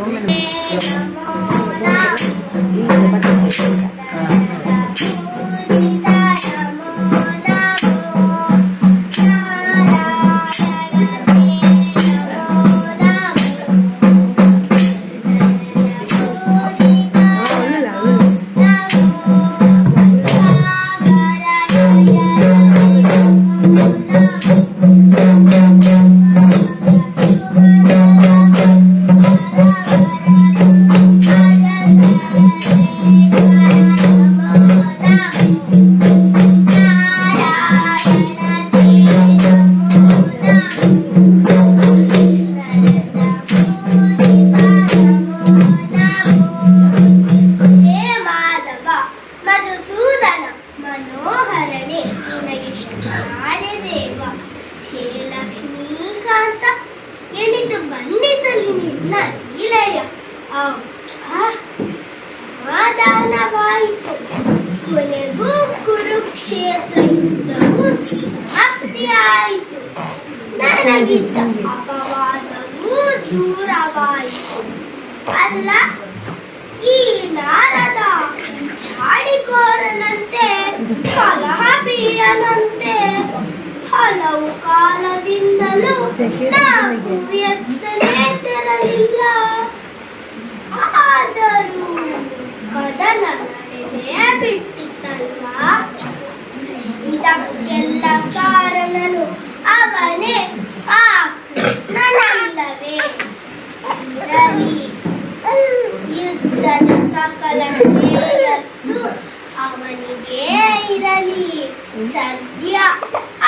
so many. ನನಗಿದ್ದ. ಅಪವಾದವೂ ದೂರವಾಯಿತು ಅಲ್ಲ, ಈ ನಾರದ ಚಾಡಿಕೋರನಂತೆ ಕಲಹ ಪ್ರಿಯನಂತೆ ಹಲವು ಕಾಲದಿಂದಲೂ ನಾವು ವ್ಯಕ್ತನೇ ತೆರಲಿಲ್ಲ. ಆದರೂ ಕದನ ನಡೆದೇ ಬಿಟ್ಟಿತ್ತಲ್ಲ ಇದಕ್ಕೆಲ್ಲ ಕಾರಣನು ಅವನೇ ಆ ಕೃಷ್ಣನಲ್ಲವೇ ಇರಲಿ ಯುದ್ಧದ ಸಕಲ ಶ್ರೇಯಸ್ಸು ಅವನಿಗೆ ಇರಲಿ. ಸದ್ಯ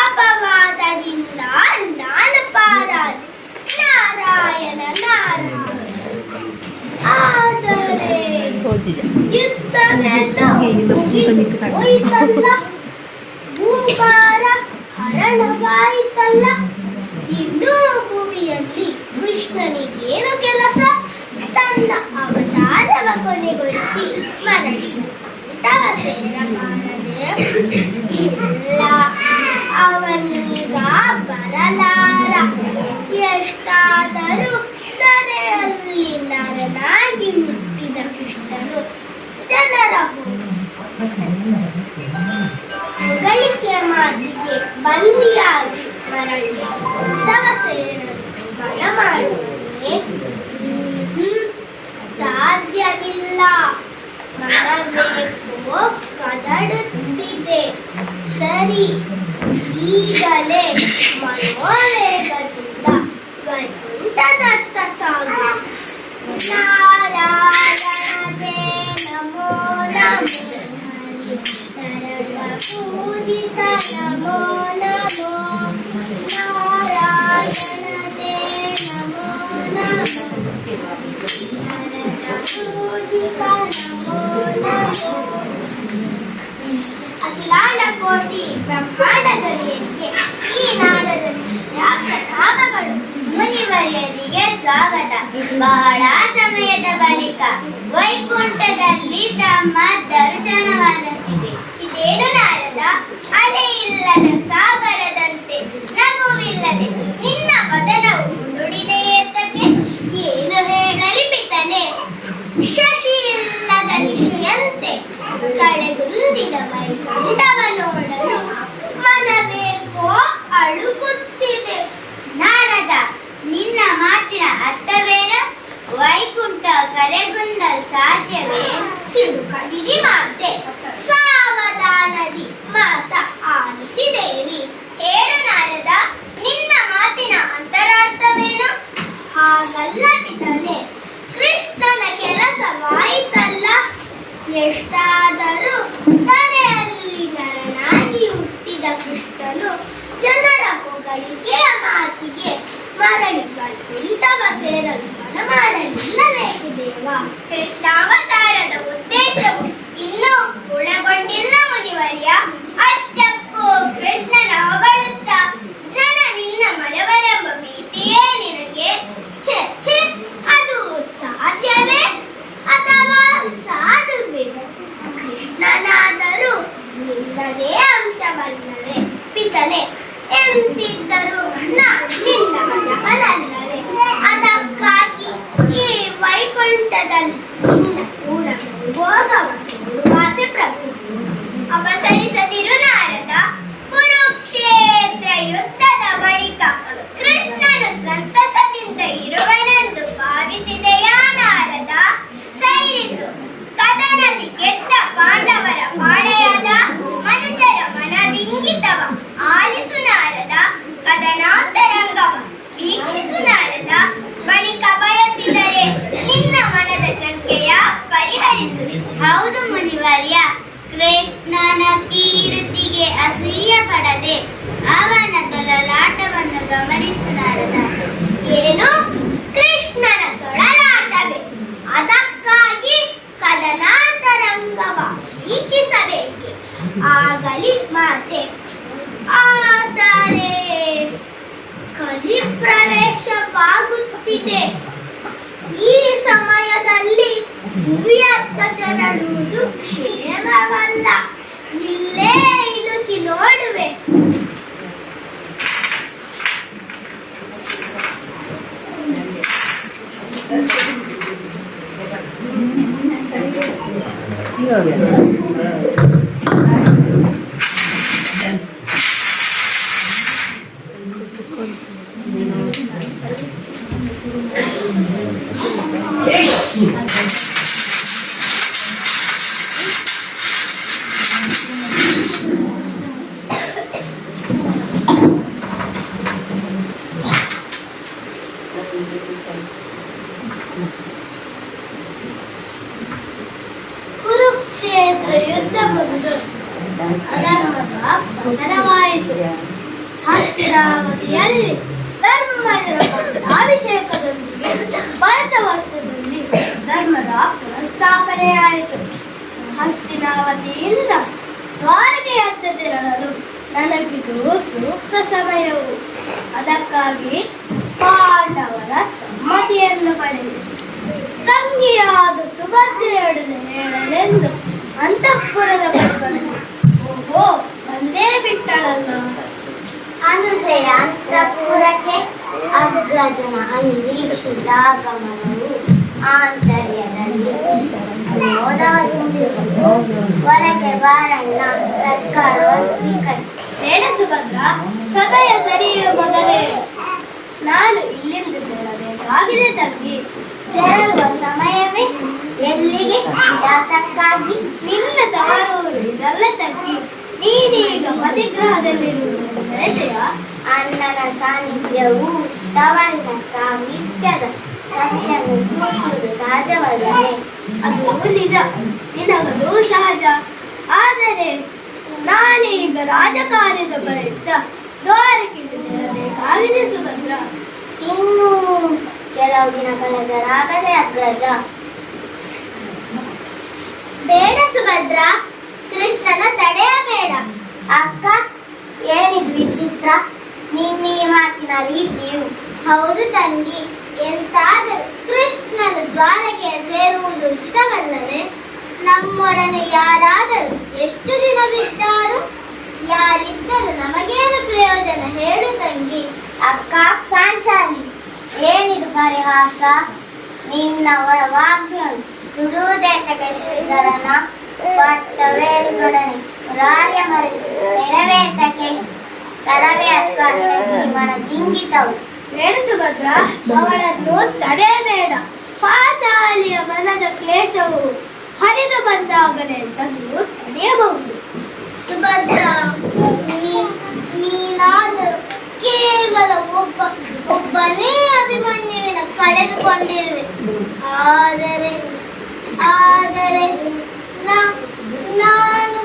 ಅಪವಾದದಿಂದ ನಾನು ಪಾರಾದೆ. ನಾರಾಯಣ ಆದರೆ ಹೋಯಿತಲ್ಲ ಭೂಭಾರ ಹರಣವಾಯಿತಲ್ಲ. ಇನ್ನೂ ಭೂಮಿಯಲ್ಲಿ ಕೃಷ್ಣನಿಗೇನು ಕೆಲಸ? ಅವತಾರವ ಕೊನೆಗೊಳಿಸಿ ಮರಳಿದವ ಸೇರಬಾರದೆ ಪೂಜಿತ ನಮೋ ನಮೋ ನಮೋ ಅಖಿಲಾಂಡ ಕೋಟಿ ಬ್ರಹ್ಮಾಂಡದೊರೆಯರಿಗೆ ಈ ನಾಡದಲ್ಲಿ ಪ್ರಣಾಮಗಳು ಮುನಿವರ್ಯರಿಗೆ ಸ್ವಾಗತ. ಬಹಳ ಸಮಯದ ಬಳಿಕ ವೈಕುಂಠದಲ್ಲಿ ತಮ್ಮ ದರ್ಶನವಾಗುತ್ತಿದೆ ಇದೇನು ನಾರದ? ಅಲೆ ಇಲ್ಲದ ಸಾಗರದಂತೆ ನಗುವಿಲ್ಲದೆ ನಿನ್ನ ವದನವು ನುಡಿದೆಯೇತಕ್ಕೆ ಏನು ಹೇಳಲಿ ಪಿತನೆ? ಸೇರಲು ಮಾಡಲು ಮಾಡಲಿಲ್ಲವೇಕೆ ದೇವ ಕೃಷ್ಣಾವತಾರದ ಉದ್ದೇಶವು ಇನ್ನೂ ಪೂರ್ಣಗೊಂಡಿಲ್ಲ ಮುನಿವರ್ಯ. ವೀಕ್ಷಿಸಬೇಕೆ ಆಗಲಿ ಮಾತೆ. ಆದರೆ ಕಲಿ ಪ್ರವೇಶವಾಗುತ್ತಿದೆ. ಈ ಸಮಯದಲ್ಲಿ ಭೂಮಿಯತ್ತ ತೆರಳುವುದು ಕ್ಷೇಮವಲ್ಲ. ಇಲ್ಲೇ ಇಳುಕಿ ನೋಡುವೆ. ಕುರುಕ್ಷೇತ್ರ ಪುನಃಸ್ಥಾಪನೆಯಾಯಿತು ಹಸ್ತಿನಾವತಿಯಿಂದ ದ್ವಾರಕೆಯತ್ತ ತೆರಳಲು ನನಗಿದು ಸೂಕ್ತ ಸಮಯವು. ಅದಕ್ಕಾಗಿ ಪಾಂಡವರ ಸಮ್ಮತಿಯನ್ನು ಪಡೆದೆ ತಂಗಿಯಾದ ಸುಭದ್ರೆಯೊಡನೆ ಹೇಳಲೆಂದು ಅಂತಃಪುರದ ಮಕ್ಕಳು ಓಹೋ, ಬಂದೇ ಬಿಟ್ಟಳಲ್ಲ. ಅನುಜಯ ಅಂತಃಪುರಕ್ಕೆ ಅಗ್ರಜನ ಅನಿರೀಕ್ಷಿತ ಗಮನವು ಆಂತರ್ಯದಲ್ಲಿ ಒಳಗೆ ಬಾರಣ್ಣ ಸರ್ಕಾರ ಸ್ವೀಕರಿಸಿ ಬೇಡ ಸುಭದ್ರ ಸಭೆಯ ಸರಿಯ ಮೊದಲೇ ನಾನು ಇಲ್ಲಿಂದ ತೆರಳಬೇಕಾಗಿದೆ ತಂಗಿ ತೆರಳುವ ಸಮಯವೇ ಎಲ್ಲಿಗೆ ಯಾತಕ್ಕಾಗಿ ನಿನ್ನ ತವರೂರು ಇದೆಲ್ಲ ತಂಗಿ ನೀನೀಗ ಮತಿಗ್ರಹದಲ್ಲಿರುವುದು ಬೆಳೆದೆಯಾ ಅಣ್ಣನ ಸಾನ್ನಿಧ್ಯವು ತವರಿನ ಸಾಮೀಪ್ಯದ ಸಹಿಯನ್ನು ಸೂಸುವುದು ಸಹಜವಲ್ಲವೇ ಅದು ನಿಜ. ನಿನಗದು ಸಹಜ. ಆದರೆ ನಾನೇ ಈಗ ರಾಜಕಾರ್ಯದ ಪ್ರಯುಕ್ತ ದ್ವಾರಕೆಗೆ ತೆರಬೇಕಾಗಿದೆ ಸುಭದ್ರ. ಇನ್ನು ಕೆಲವು ದಿನ ಕಳೆದರಾಗದೆ ಅಗ್ರಜ ಬೇಡ ಸುಭದ್ರ. ಕೃಷ್ಣನ ತಡೆಯಬೇಡ ಅಕ್ಕ ಏನಿದು ವಿಚಿತ್ರ? ನಿನ್ನ ಮಾತಿನ ರೀತಿಯು. ಹೌದು ತಂಗಿ. ಎಂತಾದರೂ ಕೃಷ್ಣನ ದ್ವಾರಕ್ಕೆ ಸೇರುವುದು ಉಚಿತವಲ್ಲವೇ? ನಮ್ಮೊಡನೆ ಯಾರಾದರೂ ಎಷ್ಟು ದಿನವಿದ್ದಾರು ಯಾರಿದ್ದರೂ ನಮಗೇನು ಪ್ರಯೋಜನ ಹೇಳು ತಂಗಿ. ಅಕ್ಕ, ಪಾಂಚಾಲಿ, ಏನಿದು ಪರಿಹಾಸ? ನಿನ್ನ ವಾಗ್ಯ ಸುಡುವುದೇ ಶ್ರೀಧರನ ಪಟ್ಟ ರಾಯ ಮರೆತು ನೆರವೇರ್ತಕ್ಕೆ ಕರವೇ ಅಕ್ಕ ನಿನಗೆ ಈ ಮನ ದಿಂಗಿತವು ಸುಭದ್ರ ಅವಳನ್ನು ತಡೆಯಬೇಡ ಪಾತಾಳಿಯ ಮನದ ಕ್ಲೇಶವು ಹರಿದು ಬಂದಾಗಲೇ ತಂದು ತಡೆಯಬಹುದು. ಸುಭದ್ರ ನೀನಾದರೂ ಕೇವಲ ಒಬ್ಬ ಒಬ್ಬನೇ ಅಭಿಮನ್ಯುವಿನ ಕಳೆದುಕೊಂಡಿರುವೆ. ಆದರೆ ಆದರೆ ನಾ- ನಾನು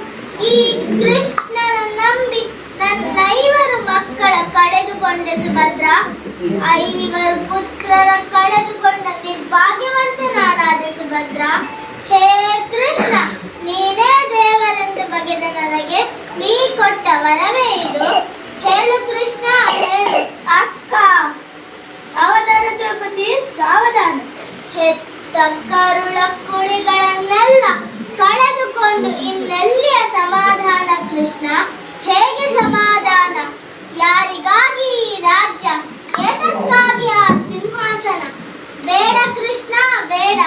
ಈ ಕೃಷ್ಣನ ನಂಬಿ ನನ್ನ ಐವರು ಮಕ್ಕಳ ಕಳೆದುಕೊಂಡೆ ಸುಭದ್ರ ಐವರು ಪುತ್ರರ ಕಳೆದುಕೊಂಡ ನಿರ್ಭಾಗ್ಯವಂತೆ ನಾನಾದೆ ಸುಭದ್ರ ಹೇ ಕೃಷ್ಣ ನೀನೇ ದೇವರೆಂದು ಬಗೆದ ನನಗೆ ನೀ ಕೊಟ್ಟ ವರವೇ ಇದು ಹೇಳು ಕೃಷ್ಣ ಹೇಳು ಅಕ್ಕ ಸಾವಧಾನ ದ್ರೌಪದಿ ಸಾವಧಾನ ಹೆತ್ತ ಕರುಳ ಕುಡಿಗಳನ್ನೆಲ್ಲ ಕಳೆದುಕೊಂಡು ಇನ್ನೆಲ್ಲಿಯ ಸಮಾಧಾನ ಕೃಷ್ಣ? ಹೇಗೆ ಸಮಾಧಾನ? ಯಾರಿಗಾಗಿ ಈ ರಾಜ್ಯ? ಏತಕ್ಕಾಗಿ ಆ ಸಿಂಹಾಸನ? ಬೇಡ ಕೃಷ್ಣ ಬೇಡ.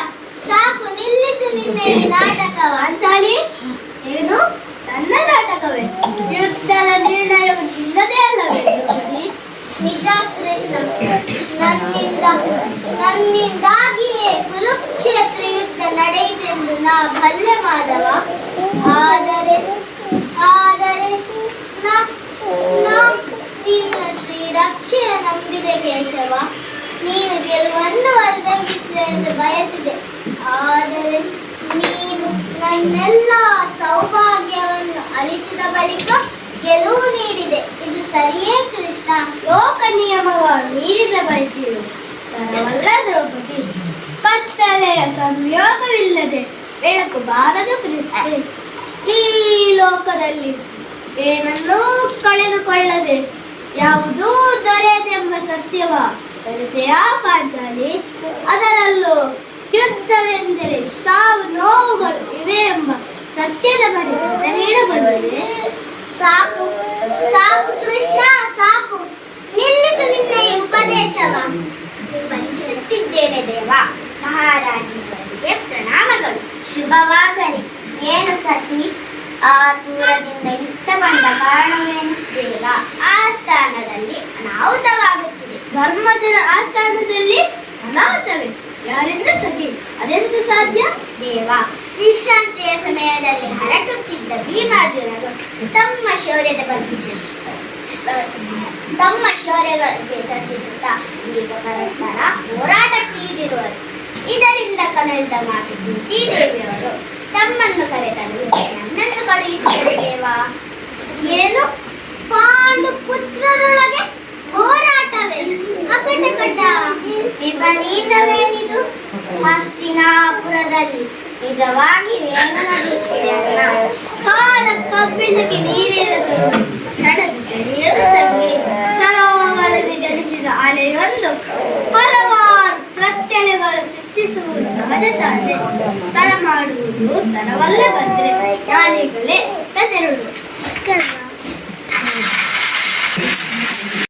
ಸಾಕು ನಿಲ್ಲಿಸು ನಿನ್ನೆ ಈ ನಾಟಕವ. ಏನು? ನನ್ನ ನಾಟಕವೇ? ಯುದ್ಧದ ನಿರ್ಣಯವು ಇಲ್ಲದೆ ಅಲ್ಲವೇ? ನಿಜ ನಾ ಬಲ್ಲೆ ಆದರೆ ಆದರೆ ನಾ ನಿನ್ನ ಶ್ರೀ ರಕ್ಷೆಯ ನಂಬಿದೆ ಕೇಶವ. ನೀನು ಗೆಲುವನ್ನು ಒದಗಿಸುವೆ ಎಂದು ಬಯಸಿದೆ. ಆದರೆ ನೀನು ನನ್ನೆಲ್ಲ ಸೌಭಾಗ್ಯವನ್ನು ಅಳಿಸಿದ ಬಳಿಕ ಗೆಲುವು ನೀಡಿದೆ. ಇದು ಸರಿಯೇ ಕೃಷ್ಣ. ಲೋಕ ನಿಯಮವನ್ನು ಮೀರಿದ ಬಳಿಕೆಯು ತರವಲ್ಲ ದ್ರೌಪದಿ. ಕತ್ತಲೆಯ ಸಂಯೋಗವಿಲ್ಲದೆ ಬೆಳಕು ಬಾರದ ಕೃಷ್ಣ ಈ ಲೋಕದಲ್ಲಿ ಏನನ್ನೂ ಕಳೆದುಕೊಳ್ಳದೆ ಯಾವುದೂ ದೊರೆಯದೆಂಬ ಸತ್ಯವ ಕಲಿತೆಯಾ ಪಾಂಚಾಲಿ. ಅದರಲ್ಲೂ ಯುದ್ಧವೆಂದರೆ ಸಾವು ನೋವುಗಳು ಇವೆ ಎಂಬ ಸತ್ಯದ ಪರಿಹಾರ ನೀಡಬಲ್ಲದೆ ಸಾಕು ಸಾಕು ಕೃಷ್ಣ, ಸಾಕು. ನಿಲ್ಲಿಸು ನಿನ್ನ ಉಪದೇಶವ. ಬಯಸುತ್ತಿದ್ದೇನೆ ದೇವ. ಪ್ರಣಾಮಗಳು ಶುಭವಾಗಲಿ ಏನು ಸಖಿ ಆ ದೂರದಿಂದ ಇತ್ತ ಬಂದ ಕಾರಣವೇನು? ದೇವ ಆ ಸ್ಥಾನದಲ್ಲಿ ಅನಾಹುತವಾಗುತ್ತಿದೆ. ಆ ಆಸ್ಥಾನದಲ್ಲಿ ಅನಾಹುತವೇ? ಯಾರಿಂದ ಸಖಿ ಅದೆಂತ ಸಾಧ್ಯ? ದೇವ ವಿಶ್ರಾಂತಿಯ ಸಮಯದಲ್ಲಿ ಹರಟುತ್ತಿದ್ದ ಭೀಮಾರ್ಜುನರು ತಮ್ಮ ಶೌರ್ಯದ ಬಗ್ಗೆ. ತಮ್ಮ ಶೌರ್ಯ ಬಗ್ಗೆ ಚರ್ಚಿಸುತ್ತಾ ಈಗ ಪರಸ್ಪರ ಹೋರಾಟಕ್ಕಿಳಿದಿರುವರು ಇದರಿಂದ ಕಲಿತ ಮಾತು ಕುಂತಿದೇವಿಯವರು ತಮ್ಮನ್ನು ಕರೆದರು ನನ್ನನ್ನು ಕಳುಹಿಸಿದರು ದೇವ. ಏನು? ಪಾಂಡು ಪುತ್ರರೊಳಗೆ ಹೋರಾಟವೇ ಅಕಟಕಟ. ವಿಪರೀತವೇನಿದು. ಹಸ್ತಿನಾಪುರದಲ್ಲಿ. ನಿಜವಾಗಿ ಕಾಲ ಕಬ್ಬಿಣಕ್ಕೆ ನೀರಿರದು. ಸಡದ ಸರೋವರದಿ ಜನಿಸಿದ ಅಲೆಯೊಂದು. ಹಲವಾರು ಪ್ರತ್ಯಲೆಗಳು ಮಾಡುವುದು ತರವಲ್ಲ ಬಂದ್ರೆ ಜ್ಞಾನಿಗಳೇ ತದೆರಡು